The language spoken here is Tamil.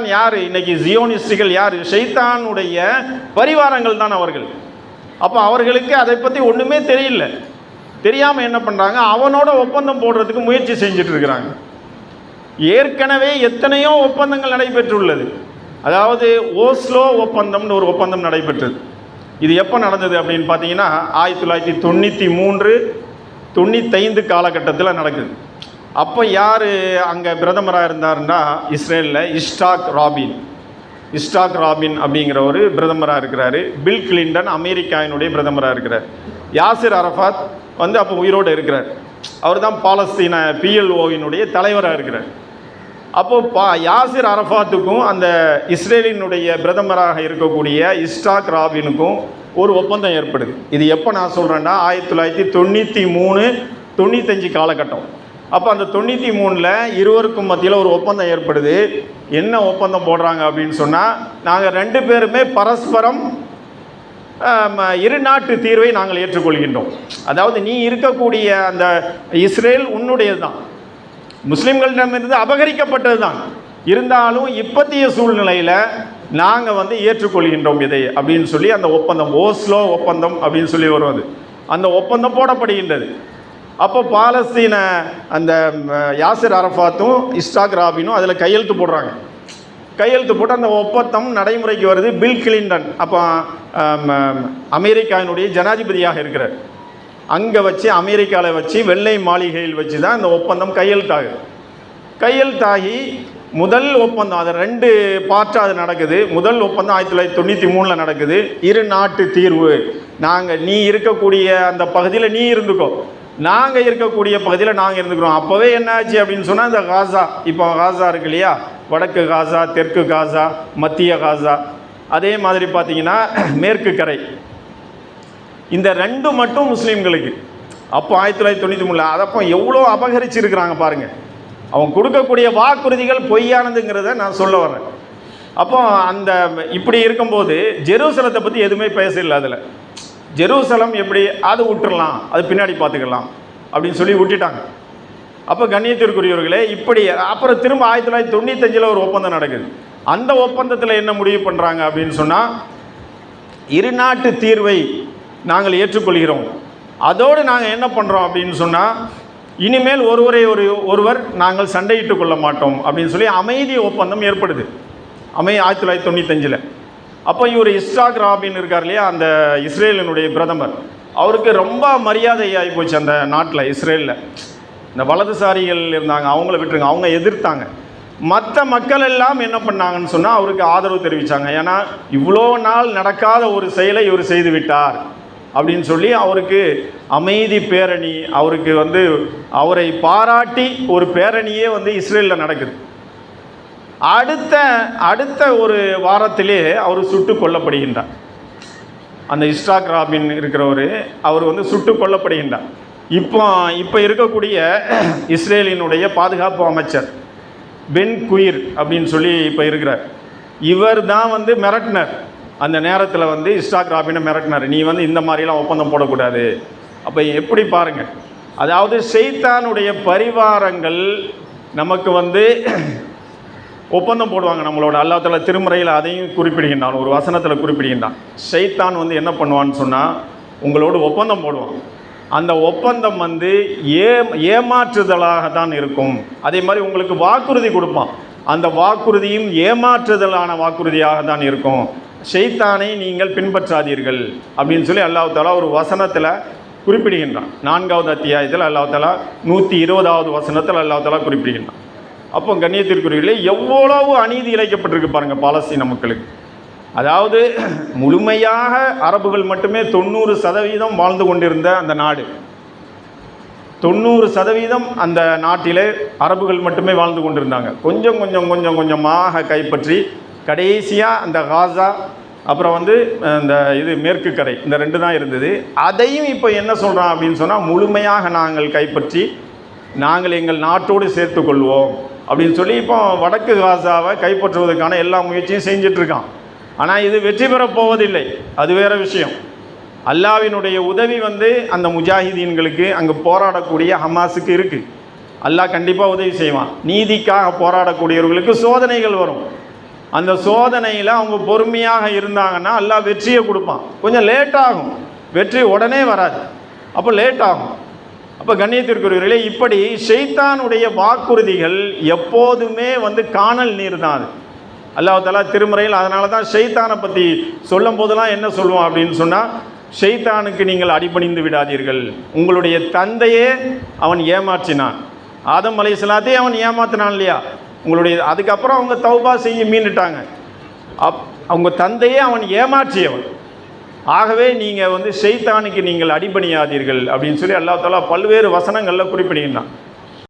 ஷைத்தான் யார்? இன்னைக்கு ஜியோனிஸ்டுகள் யார்? ஷைத்தானுடைய பரிவாரங்கள் தான் அவர்கள். அப்போ அவர்களுக்கு அதை பற்றி ஒன்றுமே தெரியல. தெரியாமல் என்ன பண்ணுறாங்க அவனோட ஒப்பந்தம் போடுறதுக்கு முயற்சி செஞ்சுட்டு இருக்கிறாங்க. ஏற்கனவே எத்தனையோ ஒப்பந்தங்கள் நடைபெற்றுள்ளது. அதாவது ஓஸ்லோ ஒப்பந்தம்னு ஒரு ஒப்பந்தம் நடைபெற்றது. இது எப்போ நடந்தது அப்படின்னு பார்த்தீங்கன்னா ஆயிரத்தி தொள்ளாயிரத்தி தொண்ணூற்றி மூன்று தொண்ணூத்தைந்து காலகட்டத்தில் நடக்குது. அப்போ யார் அங்கே பிரதமராக இருந்தாருன்னா இஸ்ரேலில் இஸ்டாக் ராபின். இஸ்டாக் ராபின் அப்படிங்கிற ஒரு பிரதமராக இருக்கிறார். பில் கிளின்டன் அமெரிக்காவினுடைய பிரதமராக இருக்கிறார். யாசிர் அரஃபாத் வந்து அப்போ உயிரோடு இருக்கிறார். அவர் தான் பாலஸ்தீன பிஎல்ஓவினுடைய தலைவராக இருக்கிறார். அப்போது பா யாசிர் அரஃபாத்துக்கும் அந்த இஸ்ரேலினுடைய பிரதமராக இருக்கக்கூடிய இஸ்டாக் ராபினுக்கும் ஒரு ஒப்பந்தம் ஏற்படுது. இது எப்போ நான் சொல்கிறேன்னா ஆயிரத்தி தொள்ளாயிரத்தி தொண்ணூற்றி மூணு தொண்ணூத்தஞ்சு காலகட்டம். அப்போ அந்த தொண்ணூற்றி மூணில் இருவருக்கும் மத்தியில் ஒரு ஒப்பந்தம் ஏற்படுது. என்ன ஒப்பந்தம் போடுறாங்க அப்படின்னு சொன்னால் நாங்கள் ரெண்டு பேருமே பரஸ்பரம் இரு நாட்டு தீர்வை நாங்கள் ஏற்றுக்கொள்கின்றோம். அதாவது நீ இருக்கக்கூடிய அந்த இஸ்ரேல் உன்னுடையது தான் முஸ்லீம்களிடமிருந்து அபகரிக்கப்பட்டது தான் இருந்தாலும் இப்பத்திய சூழ்நிலையில் நாங்கள் வந்து ஏற்றுக்கொள்கின்றோம் இதை அப்படின்னு சொல்லி அந்த ஒப்பந்தம் ஓஸ்லோ ஒப்பந்தம் அப்படின்னு சொல்லி வருவது அந்த ஒப்பந்தம் போடப்படுகின்றது. அப்போ பாலஸ்தீன அந்த யாசிர் அரஃபாத்தும் இஸ்டாக் ராபினும் அதில் கையெழுத்து போடுறாங்க. கையெழுத்து போட்டு அந்த ஒப்பந்தம் நடைமுறைக்கு வருது. பில் கிளின்டன் அப்போ அமெரிக்காவினுடைய ஜனாதிபதியாக இருக்கிறார். அங்கே வச்சு அமெரிக்காவில் வச்சு வெள்ளை மாளிகையில் வச்சு தான் இந்த ஒப்பந்தம் கையெழுத்தாகுது. கையெழுத்தாகி முதல் ஒப்பந்தம் அது ரெண்டு பார்ட்டாக அது நடக்குது. முதல் ஒப்பந்தம் ஆயிரத்தி தொள்ளாயிரத்தி தொண்ணூற்றி மூணில் நடக்குது. இரு நாட்டு தீர்வு. நாங்கள் நீ இருக்கக்கூடிய அந்த பகுதியில் நீ இருந்துக்கோ. நாங்கள் இருக்கக்கூடிய பகுதியில் நாங்கள் இருந்துக்கிறோம். அப்போவே என்ன ஆச்சு அப்படின்னு சொன்னால் இந்த காசா இப்போ காசா இருக்கு இல்லையா? வடக்கு காசா தெற்கு காசா மத்திய காசா. அதே மாதிரி பார்த்தீங்கன்னா மேற்கு கரை. இந்த ரெண்டு மட்டும் முஸ்லீம்களுக்கு. அப்போ ஆயிரத்தி தொள்ளாயிரத்தி தொண்ணூற்றி மூணில் அதப்போ எவ்வளோ அபகரிச்சிருக்கிறாங்க பாருங்கள் அவங்க கொடுக்கக்கூடிய வாக்குறுதிகள் பொய்யானதுங்கிறத நான் சொல்ல வரேன் அப்போ அந்த இப்படி இருக்கும்போது ஜெருசலத்தை பற்றி எதுவுமே பேசல அதில். ஜெருசலம் எப்படி அது விட்டுறலாம் அது பின்னாடி பார்த்துக்கலாம் அப்படின்னு சொல்லி விட்டுட்டாங்க அப்போ கண்ணியத்திற்குரியவர்களே இப்படி அப்புறம் திரும்ப ஆயிரத்தி தொள்ளாயிரத்தி தொண்ணூத்தஞ்சில் ஒரு ஒப்பந்தம் நடக்குது. அந்த ஒப்பந்தத்தில் என்ன முடிவு பண்ணுறாங்க அப்படின்னு சொன்னால் இரு நாட்டு தீர்வை நாங்கள் ஏற்றுக்கொள்கிறோம். அதோடு நாங்கள் என்ன பண்ணுறோம் அப்படின்னு சொன்னால் இனிமேல் ஒருவரை ஒரு ஒருவர் நாங்கள் சண்டையிட்டு கொள்ள மாட்டோம் அப்படின்னு சொல்லி அமைதி ஒப்பந்தம் ஏற்படுது. அமை ஆயிரத்தி தொள்ளாயிரத்தி தொண்ணூத்தஞ்சில். அப்போ இவர் இஸ்டாக் ராபின் இருக்கார் இல்லையா அந்த இஸ்ரேலினுடைய பிரதமர். அவருக்கு ரொம்ப மரியாதை ஆகி போச்சு அந்த நாட்டில் இஸ்ரேலில். இந்த வலதுசாரிகள் இருந்தாங்க அவங்கள விட்டுருங்க அவங்க எதிர்த்தாங்க. மற்ற மக்கள் எல்லாம் என்ன பண்ணாங்கன்னு சொன்னால் அவருக்கு ஆதரவு தெரிவித்தாங்க ஏன்னா இவ்வளோ நாள் நடக்காத ஒரு செயலை இவர் செய்து விட்டார் அப்படின்னு சொல்லி அவருக்கு அமைதி பேரணி அவருக்கு வந்து அவரை பாராட்டி ஒரு பேரணியே வந்து இஸ்ரேலில் நடக்குது. அடுத்த அடுத்த ஒரு வாரத்திலே அவர் சுட்டு கொல்லப்படுகின்றார். அந்த இஸ்டாக் ராபின் இருக்கிறவர் அவர் வந்து சுட்டு கொல்லப்படுகின்றார். இப்போ இப்போ இருக்கக்கூடிய இஸ்ரேலினுடைய பாதுகாப்பு அமைச்சர் பென் குயிர் அப்படின்னு சொல்லி இப்போ இருக்கிறார். இவர் தான் வந்து மிரட்டினர். அந்த நேரத்தில் வந்து இஸ்டாக் ராபினை மிரட்டினார். நீ வந்து இந்த மாதிரிலாம் ஒப்பந்தம் போடக்கூடாது. அப்போ எப்படி பாருங்கள் அதாவது செய்தானுடைய பரிவாரங்கள் நமக்கு வந்து ஒப்பந்தம் போடுவாங்க நம்மளோட அல்லாஹ் திருமுறையில் அதையும் குறிப்பிடுகின்றான். ஒரு வசனத்தில் குறிப்பிடுகின்றான். ஷைத்தான் வந்து என்ன பண்ணுவான்னு சொன்னால் உங்களோட ஒப்பந்தம் போடுவான். அந்த ஒப்பந்தம் வந்து ஏ ஏமாற்றுதலாக தான் இருக்கும். அதே மாதிரி உங்களுக்கு வாக்குறுதி கொடுப்பான். அந்த வாக்குறுதியும் ஏமாற்றுதலான வாக்குறுதியாக தான் இருக்கும். ஷைத்தானை நீங்கள் பின்பற்றாதீர்கள் அப்படின்னு சொல்லி அல்லாஹாலா ஒரு வசனத்தில் குறிப்பிடுகின்றான். நான்காவது அத்தியாயத்தில் அல்லாஹாலா நூற்றி இருபதாவது வசனத்தில் அல்லாஹாலா குறிப்பிடுகின்றான். அப்போ கண்ணியத்திற்குரியவர்களே எவ்வளவு அநீதி இழைக்கப்பட்டிருக்கு பாருங்க பாலஸ்தீன மக்களுக்கு. அதாவது முழுமையாக அரபுகள் மட்டுமே தொண்ணூறு சதவீதம் வாழ்ந்து கொண்டிருந்த அந்த நாடு. தொண்ணூறு சதவீதம் அந்த நாட்டிலே அரபுகள் மட்டுமே வாழ்ந்து கொண்டிருந்தாங்க. கொஞ்சம் கொஞ்சம் கொஞ்சம் கொஞ்சமாக கைப்பற்றி கடைசியாக அந்த காசா அப்புறம் வந்து இந்த இது மேற்கு கரை இந்த ரெண்டு தான் இருந்தது. அதையும் இப்போ என்ன சொல்கிறான் அப்படின்னு சொன்னால் முழுமையாக நாங்கள் கைப்பற்றி நாங்கள் எங்கள் நாட்டோடு சேர்த்து கொள்வோம். அப்படின்னு சொல்லி இப்போ வடக்கு காசாவை கைப்பற்றுவதற்கான எல்லா முயற்சியும் செஞ்சுட்டு இருக்கான் ஆனால் இது வெற்றி பெறப் போவதில்லை. அது வேற விஷயம். அல்லாவினுடைய உதவி வந்து அந்த முஜாஹிதீன்களுக்கு அங்கே போராடக்கூடிய ஹமாஸுக்கு இருக்குது அல்லாஹ் கண்டிப்பாக உதவி செய்வான். நீதிக்காக போராடக்கூடியவர்களுக்கு சோதனைகள் வரும். அந்த சோதனையில் அவங்க பொறுமையாக இருந்தாங்கன்னா அல்லாஹ் வெற்றியை கொடுப்பான். கொஞ்சம் லேட் ஆகும் வெற்றி உடனே வராது. அப்போ லேட் ஆகும் அப்போ கண்ணியத்திற்குரியவர்களே இப்படி ஷைத்தானுடைய வாக்குறுதிகள் எப்போதுமே வந்து காணல் நீர் தான் அது அல்லாஹாலா திருமுறையில் அதனால தான் ஷெய்தானை பற்றி சொல்லும் போதெல்லாம் என்ன சொல்லுவோம் அப்படின்னு சொன்னால் ஷெய்தானுக்கு நீங்கள் அடிபணிந்து விடாதீர்கள். உங்களுடைய தந்தையே அவன் ஏமாற்றினான். ஆதம் அலைஹிஸ்ஸலாத்தையே அவன் ஏமாத்தினான் இல்லையா? உங்களுடைய அதுக்கப்புறம் அவங்க தௌபா செய்ய மீண்டுட்டாங்க. அப் அவங்க தந்தையே அவன் ஏமாற்றியவன். ஆகவே நீங்கள் வந்து செய்தானுக்கு நீங்கள் அடிபணியாதீர்கள் அப்படின்னு சொல்லி அல்லா தாலா பல்வேறு வசனங்களில் குறிப்பிடுகின்றான்.